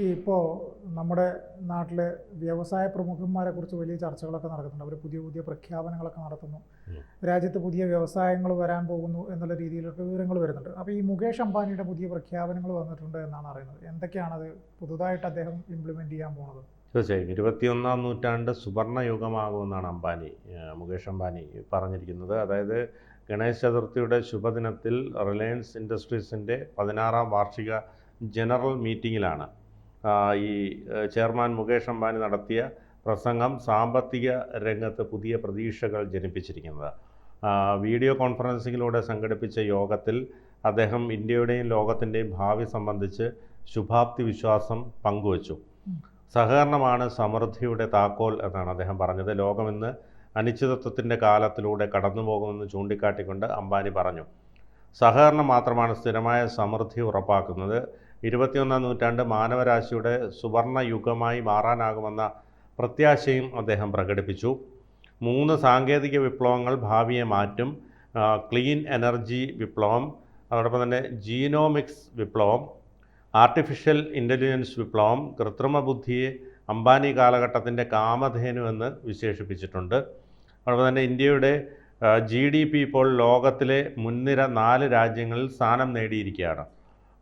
ഈ ഇപ്പോൾ നമ്മുടെ നാട്ടിലെ വ്യവസായ പ്രമുഖന്മാരെ കുറിച്ച് വലിയ ചർച്ചകളൊക്കെ നടക്കുന്നുണ്ട്. അവർ പുതിയ പുതിയ പ്രഖ്യാപനങ്ങളൊക്കെ നടത്തുന്നു. രാജ്യത്ത് പുതിയ വ്യവസായങ്ങൾ വരാൻ പോകുന്നു എന്നുള്ള രീതിയിലൊക്കെ വിവരങ്ങൾ വരുന്നുണ്ട്. അപ്പോൾ ഈ മുകേഷ് അംബാനിയുടെ പുതിയ പ്രഖ്യാപനങ്ങൾ വന്നിട്ടുണ്ട് എന്നാണ് അറിയുന്നത്. എന്തൊക്കെയാണത്? പുതുതായിട്ട് അദ്ദേഹം ഇംപ്ലിമെന്റ് ചെയ്യാൻ പോകുന്നത് തീർച്ചയായും. ഇരുപത്തിയൊന്നാം നൂറ്റാണ്ട് സുവർണ യുഗമാകുമെന്നാണ് അംബാനി മുകേഷ് അംബാനി പറഞ്ഞിരിക്കുന്നത്. അതായത് ഗണേശ് ചതുർത്ഥിയുടെ ശുഭദിനത്തിൽ റിലയൻസ് ഇൻഡസ്ട്രീസിന്റെ പതിനാറാം വാർഷിക ജനറൽ മീറ്റിങ്ങിലാണ് ഈ ചെയർമാൻ മുകേഷ് അംബാനി നടത്തിയ പ്രസംഗം സാമ്പത്തിക രംഗത്ത് പുതിയ പ്രതീക്ഷകൾ ജനിപ്പിച്ചിരിക്കുന്നത്. വീഡിയോ കോൺഫറൻസിങ്ങിലൂടെ സംഘടിപ്പിച്ച യോഗത്തിൽ അദ്ദേഹം ഇന്ത്യയുടെയും ലോകത്തിന്റെയും ഭാവി സംബന്ധിച്ച് ശുഭാപ്തി വിശ്വാസം പങ്കുവച്ചു. സഹകരണമാണ് സമൃദ്ധിയുടെ താക്കോൽ എന്നാണ് അദ്ദേഹം പറഞ്ഞത്. ലോകമെന്ന് അനിശ്ചിതത്വത്തിന്റെ കാലത്തിലൂടെ കടന്നു പോകുമെന്ന് ചൂണ്ടിക്കാട്ടിക്കൊണ്ട് അംബാനി പറഞ്ഞു. സഹകരണം മാത്രമാണ് സ്ഥിരമായ സമൃദ്ധി ഉറപ്പാക്കുന്നത്. ഇരുപത്തിയൊന്നാം നൂറ്റാണ്ട് മാനവരാശിയുടെ സുവർണ യുഗമായി മാറാനാകുമെന്ന പ്രത്യാശയും അദ്ദേഹം പ്രകടിപ്പിച്ചു. മൂന്ന് സാങ്കേതിക വിപ്ലവങ്ങൾ ഭാവിയെ മാറ്റും. ക്ലീൻ എനർജി വിപ്ലവം അതോടൊപ്പം തന്നെ ജീനോമിക്സ് വിപ്ലവം ആർട്ടിഫിഷ്യൽ ഇന്റലിജൻസ് വിപ്ലവം കൃത്രിമ ബുദ്ധിയെ അംബാനി കാലഘട്ടത്തിന്റെ കാമധേനു എന്ന് വിശേഷിപ്പിച്ചിട്ടുണ്ട്. അതോടൊപ്പം തന്നെ ഇന്ത്യയുടെ ജി ഡി പി ഇപ്പോൾ ലോകത്തിലെ മുൻനിര നാല് രാജ്യങ്ങളിൽ സ്ഥാനം നേടിയിരിക്കുകയാണ്.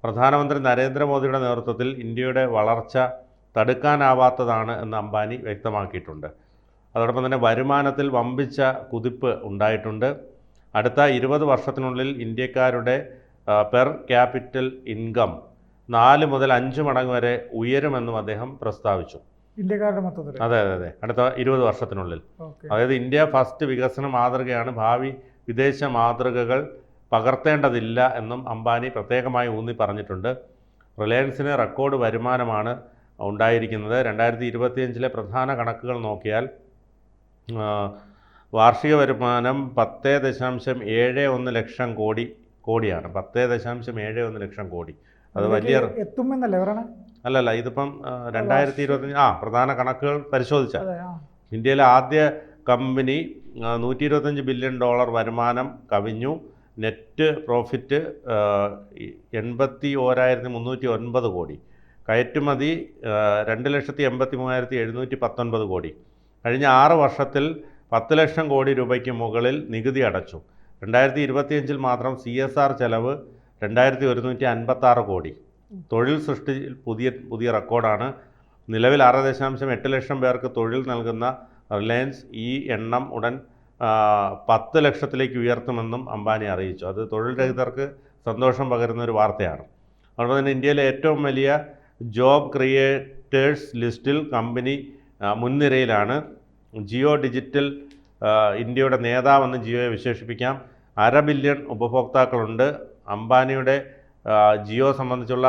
പ്രധാനമന്ത്രി നരേന്ദ്രമോദിയുടെ നേതൃത്വത്തിൽ ഇന്ത്യയുടെ വളർച്ച തടുക്കാനാവാത്തതാണ് എന്ന് അംബാനി വ്യക്തമാക്കിയിട്ടുണ്ട്. അതോടൊപ്പം തന്നെ വരുമാനത്തിൽ വമ്പിച്ച കുതിപ്പ് ഉണ്ടായിട്ടുണ്ട്. അടുത്ത ഇരുപത് വർഷത്തിനുള്ളിൽ ഇന്ത്യക്കാരുടെ പെർ ക്യാപിറ്റൽ ഇൻകം നാല് മുതൽ അഞ്ച് മടങ്ങ് വരെ ഉയരുമെന്നും അദ്ദേഹം പ്രസ്താവിച്ചു. ഇന്ത്യക്കാരുടെ മൊത്തത്തിൽ അതെ അതെ അതെ. അടുത്ത ഇരുപത് വർഷത്തിനുള്ളിൽ. അതായത് ഇന്ത്യ ഫസ്റ്റ് വികസന മാതൃകയാണ്. ഭാവി വിദേശ മാതൃകകൾ പകർത്തേണ്ടതില്ല എന്നും അംബാനി പ്രത്യേകമായി ഊന്നി പറഞ്ഞിട്ടുണ്ട്. റിലയൻസിന് റെക്കോർഡ് വരുമാനമാണ് ഉണ്ടായിരിക്കുന്നത്. രണ്ടായിരത്തി ഇരുപത്തിയഞ്ചിലെ പ്രധാന കണക്കുകൾ നോക്കിയാൽ വാർഷിക വരുമാനം പത്ത് ദശാംശം ഏഴ് ഒന്ന് ലക്ഷം കോടി കോടിയാണ്. പത്ത് ദശാംശം ഏഴ് ഒന്ന് ലക്ഷം കോടി. അത് വലിയ എത്തുമെന്നല്ലേ അല്ലല്ല ഇതിപ്പം രണ്ടായിരത്തി ഇരുപത്തഞ്ച് ആ പ്രധാന കണക്കുകൾ പരിശോധിച്ചാൽ ഇന്ത്യയിലെ ആദ്യ കമ്പനി നൂറ്റി ഇരുപത്തഞ്ച് ബില്യൺ ഡോളർ വരുമാനം കവിഞ്ഞു. നെറ്റ് പ്രോഫിറ്റ് എൺപത്തി ഓരായിരത്തി മുന്നൂറ്റി ഒൻപത് കോടി. കയറ്റുമതി രണ്ട് ലക്ഷത്തി എൺപത്തി മൂവായിരത്തി എഴുന്നൂറ്റി പത്തൊൻപത് കോടി. കഴിഞ്ഞ ആറ് വർഷത്തിൽ പത്ത് ലക്ഷം കോടി രൂപയ്ക്ക് മുകളിൽ നികുതി അടച്ചു. രണ്ടായിരത്തി ഇരുപത്തിയഞ്ചിൽ മാത്രം സി എസ് ആർ ചെലവ് രണ്ടായിരത്തി ഒരുന്നൂറ്റി അൻപത്താറ് കോടി. തൊഴിൽ സൃഷ്ടി പുതിയ പുതിയ റെക്കോർഡാണ്. നിലവിൽ ആറ് ദശാംശം എട്ട് ലക്ഷം പേർക്ക് തൊഴിൽ നൽകുന്ന റിലയൻസ് ഈ എണ്ണം ഉടൻ പത്ത് ലക്ഷത്തിലേക്ക് ഉയർത്തുമെന്നും അംബാനി അറിയിച്ചു. അത് തൊഴിൽ രഹിതർക്ക് സന്തോഷം പകരുന്ന ഒരു വാർത്തയാണ്. അതുപോലെ തന്നെ ഇന്ത്യയിലെ ഏറ്റവും വലിയ ജോബ് ക്രിയേറ്റേഴ്സ് ലിസ്റ്റിൽ കമ്പനി മുൻനിരയിലാണ്. ജിയോ ഡിജിറ്റൽ ഇന്ത്യയുടെ നേതാവെന്ന് ജിയോയെ വിശേഷിപ്പിക്കാം. അര ബില്യൺ ഉപഭോക്താക്കളുണ്ട്. അംബാനിയുടെ ജിയോ സംബന്ധിച്ചുള്ള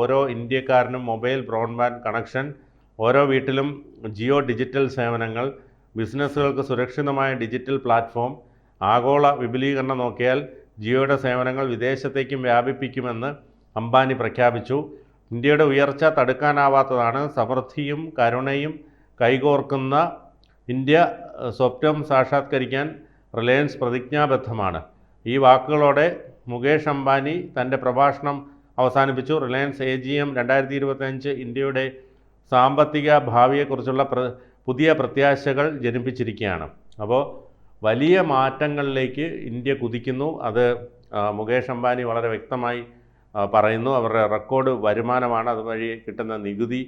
ഓരോ ഇന്ത്യക്കാരനും മൊബൈൽ ബ്രോഡ്ബാൻഡ് കണക്ഷൻ ഓരോ വീട്ടിലും ജിയോ ഡിജിറ്റൽ സേവനങ്ങൾ ബിസിനസ്സുകൾക്ക് സുരക്ഷിതമായ ഡിജിറ്റൽ പ്ലാറ്റ്ഫോം ആഗോള വിപുലീകരണം നോക്കിയാൽ ജിയോയുടെ സേവനങ്ങൾ വിദേശത്തേക്കും വ്യാപിപ്പിക്കുമെന്ന് അംബാനി പ്രഖ്യാപിച്ചു. ഇന്ത്യയുടെ ഉയർച്ച തടുക്കാനാവാത്തതാണ് സമൃദ്ധിയും കരുണയും കൈകോർക്കുന്ന ഇന്ത്യ സ്വപ്നം സാക്ഷാത്കരിക്കാൻ റിലയൻസ് പ്രതിജ്ഞാബദ്ധമാണ്. ഈ വാക്കുകളോടെ മുകേഷ് അംബാനി തന്റെ പ്രഭാഷണം അവസാനിപ്പിച്ചു. റിലയൻസ് എ ജി എം രണ്ടായിരത്തി ഇരുപത്തഞ്ച് ഇന്ത്യയുടെ സാമ്പത്തിക ഭാവിയെക്കുറിച്ചുള്ള പ്ര പുതിയ പ്രത്യാശകൾ ജനിപ്പിച്ചിരിക്കുകയാണ്. അപ്പോൾ വലിയ മാറ്റങ്ങളിലേക്ക് ഇന്ത്യ കുതിക്കുന്നു. അത് മുകേഷ് അംബാനി വളരെ വ്യക്തമായി പറയുന്നു. അവരുടെ റെക്കോർഡ് വരുമാനമാണ് അതുവഴി കിട്ടുന്ന നികുതി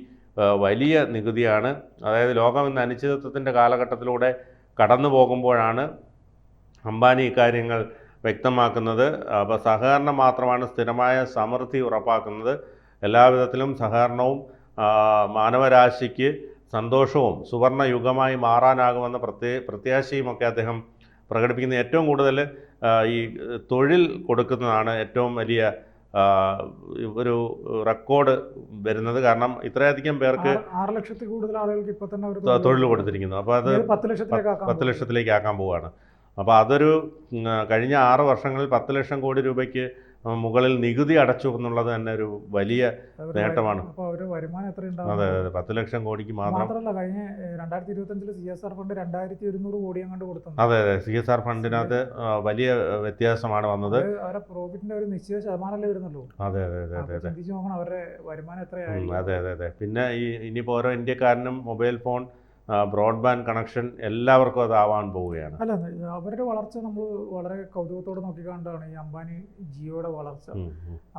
വലിയ നികുതിയാണ്. അതായത് ലോകം ഇന്ന് അനിശ്ചിതത്വത്തിന്റെ കാലഘട്ടത്തിലൂടെ കടന്നു പോകുമ്പോഴാണ് അംബാനി ഇക്കാര്യങ്ങൾ വ്യക്തമാക്കുന്നത്. അപ്പോൾ സഹകരണം മാത്രമാണ് സ്ഥിരമായ സമൃദ്ധി ഉറപ്പാക്കുന്നത്. എല്ലാവിധത്തിലും സഹകരണവും മാനവരാശിക്ക് സന്തോഷവും സുവർണയുഗമായി മാറാനാകുമെന്ന പ്രത്യേ പ്രത്യാശയുമൊക്കെ അദ്ദേഹം പ്രകടിപ്പിക്കുന്ന ഏറ്റവും കൂടുതൽ ഈ തൊഴിൽ കൊടുക്കുന്നതാണ് ഏറ്റവും വലിയ ഒരു റെക്കോർഡ് വരുന്നത്. കാരണം ഇത്രയധികം പേർക്ക് ആറ് ലക്ഷത്തിൽ കൂടുതൽ ആളുകൾക്ക് തന്നെ തൊഴിൽ കൊടുത്തിരിക്കുന്നു. അപ്പോൾ അത് പത്ത് ലക്ഷത്തിലേക്ക് ആക്കാൻ പത്ത് ലക്ഷത്തിലേക്ക് ആക്കാൻ പോവുകയാണ് അപ്പോൾ അതൊരു കഴിഞ്ഞ ആറ് വർഷങ്ങളിൽ പത്ത് ലക്ഷം കോടി രൂപയ്ക്ക് മുകളിൽ നികുതി അടച്ചു എന്നുള്ളത് തന്നെ ഒരു വലിയ നേട്ടമാണ്. അതെ അതെ പത്ത് ലക്ഷം കോടിക്ക് മാത്രം കഴിഞ്ഞ രണ്ടായിരത്തി ഇരുപത്തഞ്ചിൽ സി എസ് ആർ ഫണ്ട് രണ്ടായിരത്തി ഒരുന്നൂറ് കോടി അങ്ങോട്ട് കൊടുത്തു. അതെ അതെ സി എസ് ആർ ഫണ്ടിനകത്ത് വലിയ വ്യത്യാസമാണ് വന്നത്. അവരുടെ പ്രോഫിറ്റിന്റെ ഒരു നിശ്ചിത ശതമാനമല്ലേ വരുന്നുള്ളൂ. അതെ അതെ അതെ അതെ അതെ. അവരുടെ വരുമാനം അതെ അതെ അതെ. പിന്നെ ഈ ഇനിയിപ്പോൾ ഓരോ ഇന്ത്യക്കാരനും മൊബൈൽ ഫോൺ ബ്രോഡ്ബാൻഡ് കണക്ഷൻ എല്ലാവർക്കും അത് ആവാൻ പോവുകയാണ് അല്ല അവരുടെ വളർച്ച നമ്മൾ വളരെ കൗതുകത്തോടെ നോക്കിക്കാണ്ടാണ് ഈ അംബാനി ജിയോയുടെ വളർച്ച.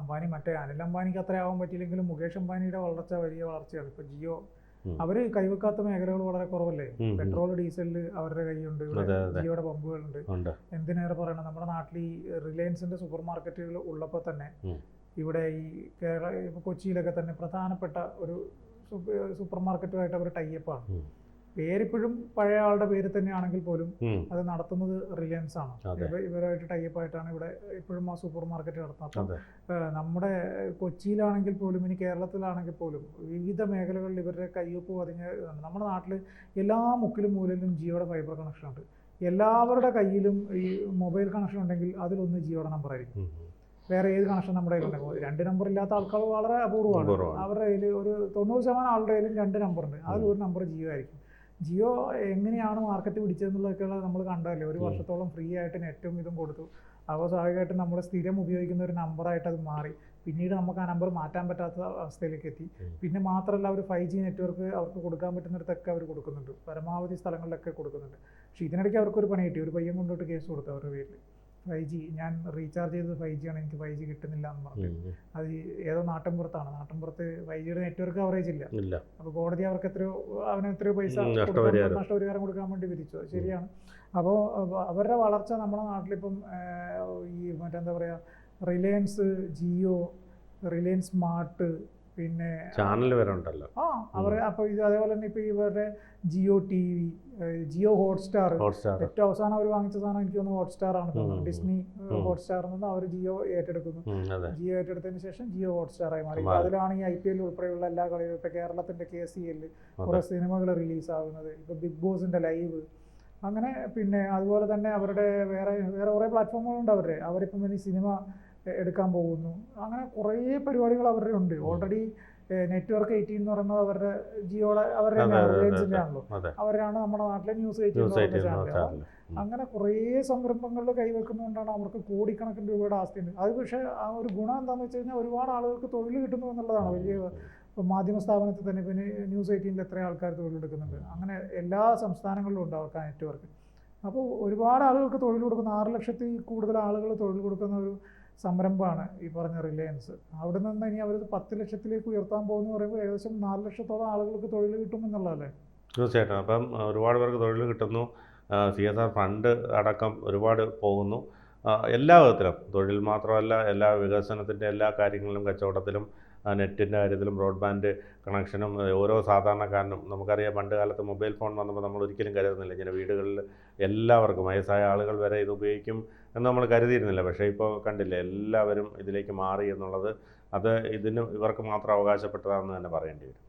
അംബാനി മറ്റേ അനിൽ അംബാനിക്ക് അത്ര ആവാൻ പറ്റിയില്ലെങ്കിലും മുകേഷ് അംബാനിയുടെ വളർച്ച വലിയ വളർച്ചയാണ് ഇപ്പൊ ജിയോ. അവർ കൈവെക്കാത്ത മേഖലകൾ വളരെ കുറവല്ലേ. പെട്രോൾ ഡീസലിൽ അവരുടെ കൈയുണ്ട്. ജിയോയുടെ പമ്പുകളുണ്ട് എന്തിനേറെ പറയണം നമ്മുടെ നാട്ടിൽ ഈ റിലയൻസിന്റെ സൂപ്പർ മാർക്കറ്റുകൾ ഉള്ളപ്പോൾ തന്നെ ഇവിടെ ഈ കേരള കൊച്ചിയിലൊക്കെ തന്നെ പ്രധാനപ്പെട്ട ഒരു സൂപ്പർ മാർക്കറ്റുമായിട്ട് അവർ ടൈപ്പാണ്. പേരിപ്പോഴും പഴയ ആളുടെ പേര് തന്നെയാണെങ്കിൽ പോലും അത് നടത്തുന്നത് റിലയൻസ് ആണ്. ഇവരായിട്ട് ടൈപ്പ് ആയിട്ടാണ് ഇവിടെ ഇപ്പോഴും ആ സൂപ്പർ മാർക്കറ്റ് നടത്തുന്നത് നമ്മുടെ കൊച്ചിയിലാണെങ്കിൽ പോലും ഇനി കേരളത്തിലാണെങ്കിൽ പോലും വിവിധ മേഖലകളിൽ ഇവരുടെ കയ്യൊപ്പ് പതിഞ്ഞ നമ്മുടെ നാട്ടിൽ എല്ലാ മുക്കിലും മൂലയിലും ജിയോയുടെ ഫൈബർ കണക്ഷൻ ഉണ്ട്. എല്ലാവരുടെ കയ്യിലും ഈ മൊബൈൽ കണക്ഷൻ ഉണ്ടെങ്കിൽ അതിലൊന്ന് ജിയോയുടെ നമ്പർ ആയിരിക്കും. വേറെ ഏത് കണക്ഷൻ നമ്മുടെ കയ്യിലുണ്ടെങ്കിൽ രണ്ട് നമ്പർ ഇല്ലാത്ത ആൾക്കാർ വളരെ അപൂർവമാണ് അപൂർവമാണ്. അവരുടെ കയ്യിൽ ഒരു തൊണ്ണൂറ് ശതമാനം ആളുടെ കയ്യിലും രണ്ട് നമ്പറുണ്ട് അതിൽ ഒരു നമ്പർ ജിയോ ആയിരിക്കും. ജിയോ എങ്ങനെയാണ് മാർക്കറ്റ് പിടിച്ചതെന്നുള്ളതൊക്കെ നമ്മൾ കണ്ടതല്ലേ? ഒരു. വർഷത്തോളം ഫ്രീ ആയിട്ട് നെറ്റും ഇതും കൊടുത്തു. അപ്പോൾ സ്വാഭാവികമായിട്ടും നമ്മൾ സ്ഥിരം ഉപയോഗിക്കുന്ന ഒരു നമ്പറായിട്ട് അത് മാറി. പിന്നീട് നമുക്ക് ആ നമ്പർ മാറ്റാൻ പറ്റാത്ത അവസ്ഥയിലേക്ക് എത്തി. പിന്നെ മാത്രമല്ല അവർ ഫൈവ് ജി നെറ്റ്വർക്ക് അവർക്ക് കൊടുക്കാൻ പറ്റുന്നിടത്തൊക്കെ അവർ കൊടുക്കുന്നുണ്ട്. പരമാവധി സ്ഥലങ്ങളിലൊക്കെ കൊടുക്കുന്നുണ്ട്. പക്ഷേ ഇതിനിടയ്ക്ക് അവർക്കൊരു പണി കിട്ടി. ഒരു പയ്യൻ കൊണ്ടിട്ട് കേസ് കൊടുത്തു അവരുടെ പേരിൽ ഫൈവ് ജി ഞാൻ റീചാർജ് ചെയ്തത് ഫൈവ് ജി ആണ് എനിക്ക് ഫൈവ് ജി കിട്ടുന്നില്ല എന്ന് പറഞ്ഞു. അത് ഏതോ നാട്ടിൻപുറത്താണ് നാട്ടിൻപുറത്ത് ഫൈവ് ജിയുടെ നെറ്റ്വർക്ക് കവറേജ് ഇല്ല. അപ്പോൾ കോടതി അവർക്ക് എത്രയോ അവന് എത്രയോ പൈസ നഷ്ടപരിഹാരം. കൊടുക്കാൻ വേണ്ടി വിധിച്ചു. ശരിയാണ്. അപ്പോൾ അവരുടെ വളർച്ച നമ്മുടെ നാട്ടിലിപ്പം ഈ മറ്റെന്താ പറയുക റിലയൻസ് ജിയോ റിലയൻസ് സ്മാർട്ട് പിന്നെ ചാനൽ വരെ ഉണ്ടല്ലോ. ആ അവർ അപ്പോൾ ഇത് അതേപോലെ തന്നെ ഇപ്പോൾ ഇവരുടെ ജിയോ ടി വി ജിയോ ഹോട്ട്സ്റ്റാർ. ഹോട്ട്സ്റ്റാർ. ഏറ്റവും അവസാനം അവർ വാങ്ങിച്ച സാധനം എനിക്ക് തോന്നുന്നു ഹോട്ട്സ്റ്റാർ ആണ്. തോന്നുന്നത് ഡിസ്നി. ഹോട്ട്സ്റ്റാർ നിന്ന് അവർ ജിയോ ഏറ്റെടുക്കുന്നു. ജിയോ ഏറ്റെടുത്തതിന് ശേഷം ജിയോ ഹോട്ട്സ്റ്റാറായി ആയി മാറി. അതിലാണ് ഈ ഐ പി എൽ ഉൾപ്പെടെയുള്ള എല്ലാ കളികളും ഇപ്പോൾ കേരളത്തിന്റെ കെ സി എല്ലിൽ കുറേ സിനിമകൾ റിലീസാകുന്നത്. ഇപ്പോൾ ബിഗ് ബോസിന്റെ ലൈവ്. അങ്ങനെ പിന്നെ അതുപോലെ തന്നെ അവരുടെ വേറെ വേറെ കുറേ പ്ലാറ്റ്ഫോമുകളുണ്ട് അവരുടെ. അവരിപ്പം ഇനി സിനിമ എടുക്കാൻ പോകുന്നു. അങ്ങനെ കുറേ പരിപാടികൾ അവരുടെ ഉണ്ട്. ഓൾറെഡി നെറ്റ്വർക്ക് എയ്റ്റീൻ എന്ന് പറയുന്നത് അവരുടെ ജിയോടെ അവരുടെ റിലയൻസിന്റെ ആണല്ലോ. അവരാണ് നമ്മുടെ നാട്ടിലെ ന്യൂസ് എയ്റ്റീൻ ചാനൽ ചാനൽ അങ്ങനെ കുറേ സംരംഭങ്ങളിൽ കൈവെക്കുന്നതുകൊണ്ടാണ് അവർക്ക് കോടിക്കണക്കിന് രൂപയുടെ ആസ്തിയുണ്ട്. അത് പക്ഷേ ആ ഒരു ഗുണം എന്താണെന്ന് വെച്ച് കഴിഞ്ഞാൽ ഒരുപാട് ആളുകൾക്ക് തൊഴിൽ കിട്ടുന്നു എന്നുള്ളതാണ്. വലിയ ഇപ്പോൾ മാധ്യമ സ്ഥാപനത്തിൽ തന്നെ പിന്നെ ന്യൂസ് എയ്റ്റീനിൽ എത്ര ആൾക്കാർ തൊഴിലെടുക്കുന്നുണ്ട് അങ്ങനെ എല്ലാ സംസ്ഥാനങ്ങളിലും ഉണ്ട് അവർക്ക് ആ നെറ്റ്വർക്ക്. അപ്പോൾ ഒരുപാട് ആളുകൾക്ക് തൊഴിൽ കൊടുക്കുന്ന ആറ് ലക്ഷത്തിൽ കൂടുതൽ ആളുകൾ തൊഴിൽ കൊടുക്കുന്ന ഒരു സംരംഭമാണ് ഈ പറഞ്ഞ റിലയൻസ്. അവിടെ നിന്ന് ഇനി അവർ പത്ത് ലക്ഷത്തിലേക്ക് ഉയർത്താൻ പോകുന്നു പറയുമ്പോൾ ഏകദേശം നാല് ലക്ഷത്തോളം ആളുകൾക്ക് തൊഴിൽ കിട്ടും കിട്ടുമെന്നുള്ളതല്ലേ തീർച്ചയായിട്ടും. അപ്പം ഒരുപാട് പേർക്ക് തൊഴിൽ കിട്ടുന്നു. സി എസ് ആർ ഫണ്ട് അടക്കം ഒരുപാട് പോകുന്നു. എല്ലാ വിധത്തിലും. തൊഴിൽ മാത്രമല്ല എല്ലാ വികസനത്തിന്റെ എല്ലാ കാര്യങ്ങളിലും കച്ചവടത്തിലും നെറ്റിന്റെ കാര്യത്തിലും ബ്രോഡ്ബാൻഡ് കണക്ഷനും ഓരോ സാധാരണക്കാരനും നമുക്കറിയാം പണ്ട് കാലത്ത് മൊബൈൽ ഫോൺ വന്നപ്പോൾ നമ്മൾ ഒരിക്കലും കരുതുന്നില്ല. ഇങ്ങനെ വീടുകളിൽ എല്ലാവർക്കും വയസ്സായ ആളുകൾ വരെ ഇത് ഉപയോഗിക്കും എന്ന് നമ്മൾ കരുതിയിരുന്നില്ല. പക്ഷേ ഇപ്പോൾ കണ്ടില്ല എല്ലാവരും ഇതിലേക്ക് മാറി എന്നുള്ളത് അത് ഇതിന് ഇവർക്ക് മാത്രം അവകാശപ്പെട്ടതാണെന്ന് തന്നെ പറയേണ്ടി വരും.